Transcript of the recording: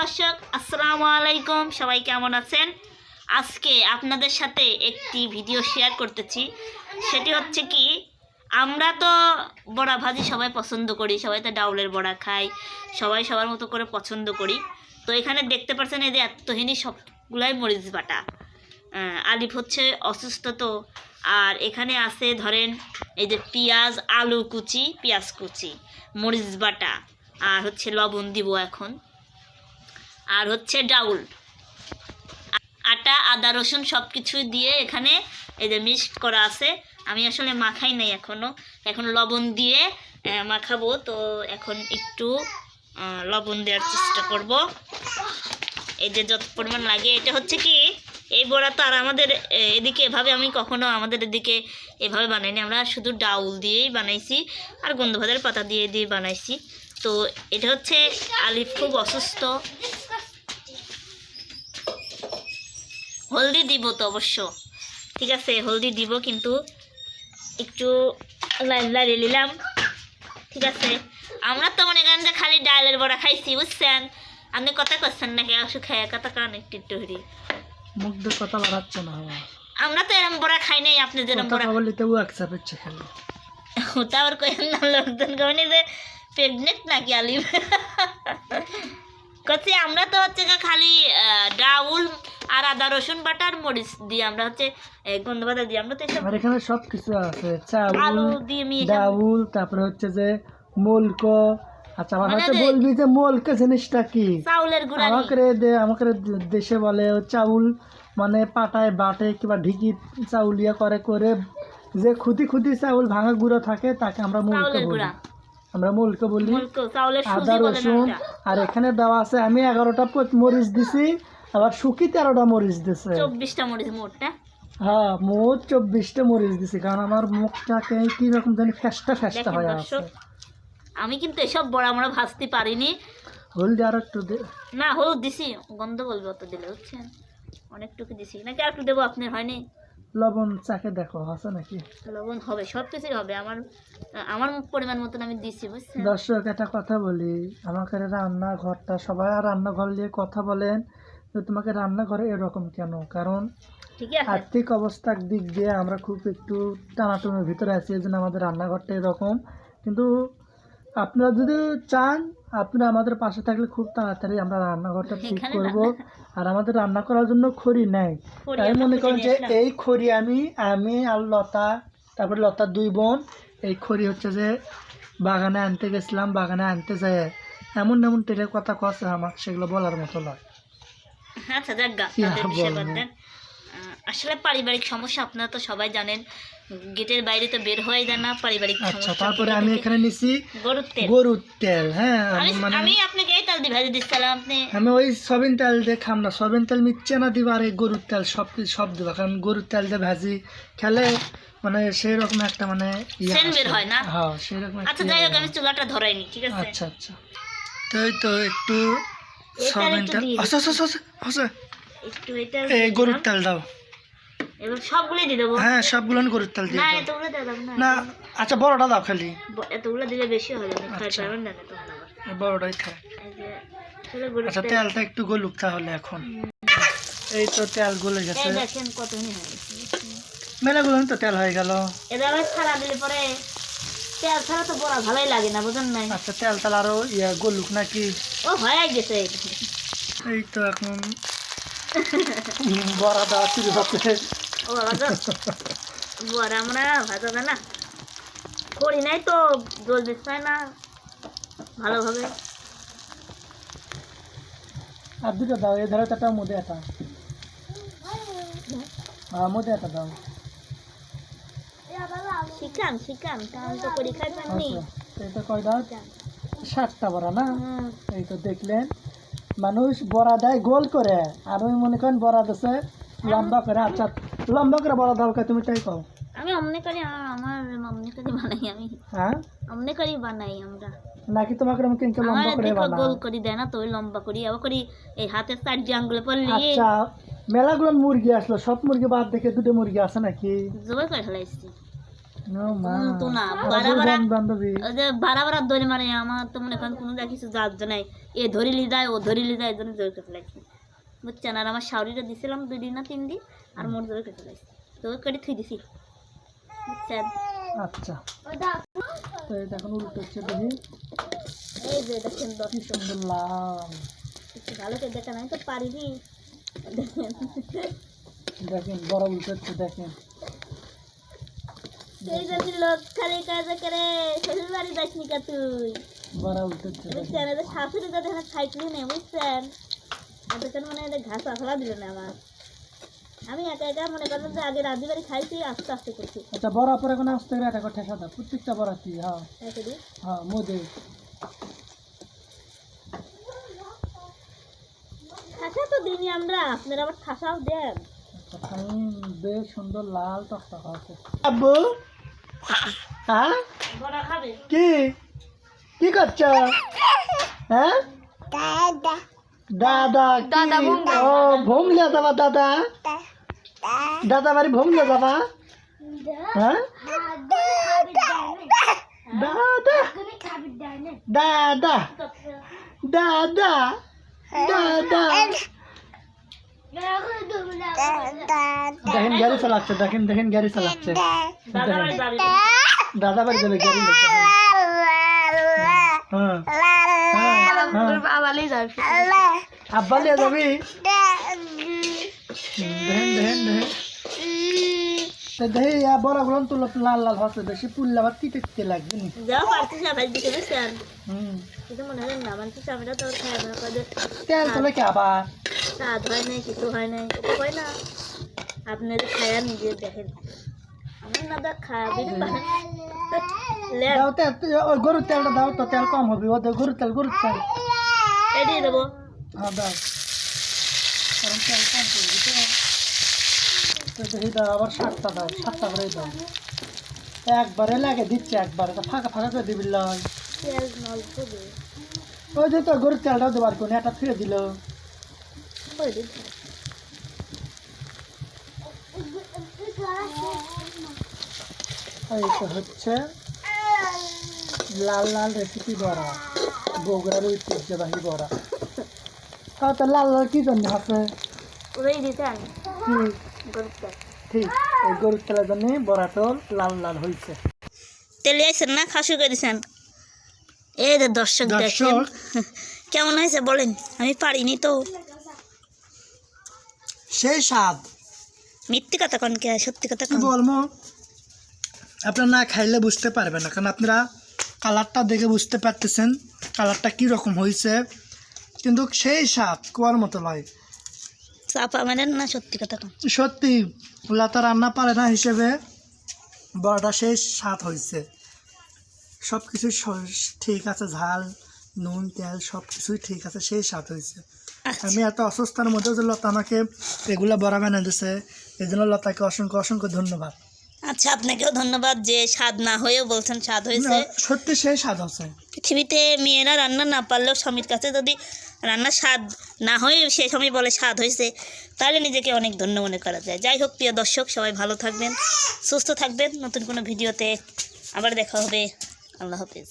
দর্শক, আসসালামু আলাইকুম। সবাই কেমন আছেন? আজকে আপনাদের সাথে একটি ভিডিও শেয়ার করতেছি। সেটি হচ্ছে কি, আমরা তো বড়া ভাজি সবাই পছন্দ করি, সবাই তো ডাউলের বড়া খাই, সবাই সবার মতো করে পছন্দ করি। তো এখানে দেখতে পাচ্ছেন এই যে এতহিনী সবগুলাই মরিচ বাটা। আলিফ হচ্ছে অসুস্থ তো। আর এখানে আছে ধরেন এই যে পেঁয়াজ আলু কুচি, পেঁয়াজ কুচি, মরিচ বাটা। আর হচ্ছে লবণ দিব এখন। আর হচ্ছে ডাউল। আটা, আদা, রসুন সব কিছু দিয়ে এখানে এই যে মিক্সড করা আছে। আমি আসলে মাখাই নাই এখনও এখন লবণ দিয়ে মাখাবো। তো এখন একটু লবণ দেওয়ার চেষ্টা করব। এই যে যত পরিমাণ লাগে। এটা হচ্ছে কি, এই বড়া তো আর আমাদের এদিকে এভাবে আমি কখনো আমাদের এদিকে এভাবে বানাইনি। আমরা শুধু ডাউল দিয়েই বানাইছি। আর গন্ধভাজার পাতা দিয়ে দিয়ে বানাইছি। তো এটা হচ্ছে আলিফ খুব অসুস্থ। হলদি দিব তো অবশ্য। ঠিক আছে হলদি দিব কিন্তু একটু লাল লাড়িয়ে নিলাম ঠিক আছে আমরা তো মনে করেন যে খালি ডালের বড়া খাইছি বুঝছেন? আপনি কথা করছেন নাকি? একশো খাইয়া কথা কান একটু একটু হরি মুখ দিয়ে কথা বাড়াচ্ছে না আমরা তো এরম বড়া খাই নাই আপনি যেরম বড়া বললে তবু একসাপ হচ্ছে খালি। ওটা আবার কইেন না লোকজন কমনি যে প্রেগনেন্ট নাকি আলিম? কচ্ছি আমরা তো হচ্ছে খালি ডাউল আর আদা রসুন বাটা আর মরিচ দিয়ে আমরা হচ্ছে গন্ধ বাটা দিয়ে আমরা তো এসব আর এখানে সব কিছু আছে আলু দিয়ে মিয়ে ডাউল তারপরে হচ্ছে যে মলক আচ্ছা আমার মানে যে- বলবি যে মলক জিনিসটা কি? চাউলের গুঁড়া আমাকে দে আমাকে দেশে বলে চাউল মানে পাটায় বাটে কিংবা ঢিকি চাউল ইয়ে করে করে যে খুদি খুদি চাউল ভাঙা গুঁড়ো থাকে তাকে আমরা মলক বলি। আমরা মলক বলি। মুলক চাউলের আদা সুজি বলে না রসুন আর এখানে দেওয়া আছে আমি এগারোটা মরিচ দিছি আবার শুকি তেরোটা মরিচ দিছে। চব্বিশটা মরিচ মোটটা হ্যাঁ মোট চব্বিশটা মরিচ দিছি কারণ আমার মুখটাকে কি রকম জানি ফেস্টা ফেস্টা হয়ে আছে। আমি কিন্তু এসব বড়া আমরা ভাজতে পারিনি। হলদি আর একটু দে। না হলুদ দিছি গন্ধ বলবে অত দিলে অনেকটুকু দিছি নাকি আর একটু দেবো আপনার হয়নি? লবণ চাকে দেখো আছে নাকি? লবণ হবে সব কিছুই হবে আমার আমার পরিমাণ মতন আমি দিছি বুঝছেন? দর্শক একটা কথা বলি আমাকে রান্নাঘরটা সবাই আর রান্নাঘর নিয়ে কথা বলেন যে তোমাকে রান্নাঘরে এরকম কেন? কারণ আর্থিক অবস্থার দিক দিয়ে আমরা খুব একটু টানাটুনির ভিতরে আছি এই জন্য আমাদের রান্নাঘরটা এরকম। কিন্তু আপনারা যদি চান আপনারা আমাদের পাশে থাকলে খুব তাড়াতাড়ি আমরা রান্নাঘরটা ঠিক করব। আর আমাদের রান্না করার জন্য খড়ি নেই। তাই মনে করেন যে এই খড়ি আমি আমি আর লতা তারপরে লতার দুই বোন এই খড়ি হচ্ছে যে বাগানে আনতে গেছিলাম বাগানে আনতে যায় এমন এমন টেরের কথা কছে আমার সেগুলো বলার মতো নয়। আচ্ছা যাক গা তাদের বিষয় বাদ দেন। আসলে পারিবারিক সমস্যা আপনারা তো সবাই জানেন গেটের বাইরে তো বের হয়ে যায় না পারিবারিক আচ্ছা সমস্যা। তারপরে আমি এখানে নিছি গরুর তেল। গরুর তেল হ্যাঁ মানে আমি আপনাকে এই তেল দিয়ে ভাজি দিচ্ছিলাম আপনি আমি ওই সবিন তেল দিয়ে খাম না। সবিন তেল মিচ্ছে না দিবা আর এই গরুর তেল সব সব দিবা কারণ গরুর তেল দিয়ে ভাজি খেলে মানে সেই রকম একটা মানে ইয়ে সেন্ট বের হয় না? হ্যাঁ সেই রকম আচ্ছা ইয়ে যাই হোক আমি চুলাটা ধরাইনি ঠিক আছে? আচ্ছা আচ্ছা। তো এই তো একটু তেল আচ্ছা আচ্ছা আচ্ছা আচ্ছা একটু এটা এই গরুর তেল দাও। এবার দিয়ে দেবো। হ্যাঁ সবগুলো গরুর তেল দিয়ে না দাও এতগুলো দিয়ে দেবো না। না আচ্ছা বড়টা দাও খালি। এতগুলো দিলে বেশি হয়ে যাবে। খাই আচ্ছা। পারবেন না আবার। বড়টাই গরুর আচ্ছা তেলটা একটু গলুক তাহলে এখন। এই তো তেল গলে গেছে। দেখেন মেলাগুলো তো তেল হয়ে গেল। ছাড়া দিলে পরে তেল ছাড়া তো বড়া ভালোই লাগে না বুঝেন নাই? আচ্ছা তেল তেল আরও ইয়া গলুক নাকি? ও হয়ে গেছে। এই তো এখন বড়া দেওয়া শুরু হচ্ছে। বড়া আমরা ভাজা যায় না? করি নাই তো জল দিচ্ছে না ভালোভাবে আর দুটো দাও এই ধারে একটা মধ্যে একটা। হ্যাঁ মধ্যে একটা দাও। শিখান শিখান কারণ তো খাই পাননি আচ্ছা এইটা কয় সাতটা বড়া না? এই তো দেখলেন মানুষ বড়া দেয় গোল করে। আর ওই মনে করেন বড়া দিছে লম্বা করে। আচ্ছা লম্বা করে বড়া দরকার তুমি তাই কও। আমি অমনে করি আমার অমনে করি বানাই আমি। হ্যাঁ? অমনে করি বানাই আমরা। নাকি তোমাকে আমি কিন্তু লম্বা করে বানাও গোল করি দেয় না তো ওই লম্বা করি আবার করি। এই হাতের সাইড আঙ্গুলে পড়লি আচ্ছা মেলাগুলো মুরগি আসলো সব মুরগি বাদ দেখে দুটো মুরগি আছে নাকি? জবাই করে ফেলাইছি। তো না, আমার তো মনে করেন কোনো দেখিস যার নাই এ ধরিলি যায় ও ধরিলি যায় জন্য জোর কেটে লাগছে বুঝছেন আর আমার দিছিলাম দুই দিন না তিন দিন আর মোট জোর কেটে লাগছে তো কেটে থুই দিছি। বুঝছেন আচ্ছা। তো এটা এখন উল্টো হচ্ছে দেখি। এই যে দেখেন কি সুন্দর লাল। ভালো করে দেখেন আমি তো পারিনি দেখেন দেখেন বড় উল্টো হচ্ছে দেখেন। সেই লোক খালি কাজ করে শ্বশুর বাড়ি কা তুই বড় উল্টো হচ্ছে দেখেন বুঝছেন এদের শাশুড়ি তো দেখেন খাইছিলি নেই বুঝছেন এদের মানে এদের ঘাস আখড়া দিল না আমার আমি একা একা মনে করেন যে আগে রাজি বাড়ি খাইছি আস্তে আস্তে করছি আচ্ছা বড় পরে কোনো আসতে করে প্রত্যেকটা বড় কি হ্যাঁ। তাই হ্যাঁ মোদে। খাসা তো দিনই আমরা আপনারা আবার খাসাও দেন আচ্ছা বেশ সুন্দর লাল টকটক আছে। আব্বু হ্যাঁ? কি? কি করছ? হ্যাঁ? দাদা দাদা ও ভুমলে যাবা দাদা? দাদা বাড়ি ভুমলে যাবা? হ্যাঁ? দাদা দাদা দাদা দাদা দেখেন গাড়ি চালাচ্ছে দেখেন দেখেন গাড়ি চালাচ্ছে। দাদা বাড়ি যাবে গাড়ি। হ্যাঁ। হ্যাঁ। আব্বা লিয়ে যাবি? দেখেন দেখেন দেখেন। তো বড়গুলো লাল লাল হচ্ছে বেশি পুল্লা বা তিতে তিতে লাগবে নি যাও পারছিস না ভাই দিতে হুম। কিন্তু মনে হয় না মানছিস আমরা তো খাই না তেল তোলে কি আবার? স্বাদ হয় নাই কিছু হয় নাই। হয় না। আপনাদের খায়া নিজে দেখেন আমার না দা খাবি না লেন দাও তেল ওই গরুর তেলটা দাও তো তেল কম হবে ও দাও গরুর তেল গরুর তেল। দেবো। হ্যাঁ দাও। কারণ তেল কম পড়বে তো তো দেখি দাও আবার সাতটা দাও সাতটা করে দাও। একবারে লাগে দিচ্ছে একবারে ফাঁকা ফাঁকা করে দিবি লয়। ওই যে তো গরুর তেলটাও দেবার কোন একটা ফিরে দিল। হচ্ছে লাল লাল রেসিপি বড়া বগুড়ার ঐতিহ্যবাহী বড়া। তাও তো লাল লাল কি জন্য আছে? ঠিক এই গরুর তেলের জন্য বড়াটা লাল লাল হয়েছে তেলে আইসেন না? খাসু করে দিছেন? এই দর্শক দেখেন। দর্শক? কেমন হয়েছে বলেন? আমি পারিনি তো। সেই স্বাদ। মিথ্যে কথা কন কে সত্যি কথা কি বলব? আপনারা না খাইলে বুঝতে পারবেন না কারণ আপনারা কালারটা দেখে বুঝতে পারতেছেন কালারটা কি রকম হয়েছে কিন্তু সেই স্বাদ কুয়ার মতো লয়। চাপা মানে না সত্যি কথা কন? সত্যি লতা রান্না পারে না হিসেবে বড়টা সেই স্বাদ হয়েছে সব কিছুই স- ঠিক আছে ঝাল নুন তেল সব কিছুই ঠিক আছে সেই স্বাদ হয়েছে আমি এত অসুস্থার মধ্যে যে লতা আমাকে এগুলো বড়া বানিয়ে দিছে এই জন্য লতাকে অসংখ্য অসংখ্য ধন্যবাদ। আচ্ছা আপনাকেও ধন্যবাদ যে স্বাদ না হয়েও বলছেন স্বাদ হয়েছে। সত্যি সেই স্বাদ হচ্ছে পৃথিবীতে মেয়েরা রান্না না পারলেও স্বামীর কাছে যদি রান্নার স্বাদ না হয়ে সে সময় বলে স্বাদ হয়েছে তাহলে নিজেকে অনেক ধন্য মনে করা যায়। যাই হোক প্রিয় দর্শক সবাই ভালো থাকবেন সুস্থ থাকবেন। নতুন কোনো ভিডিওতে আবার দেখা হবে। আল্লাহ হাফিজ।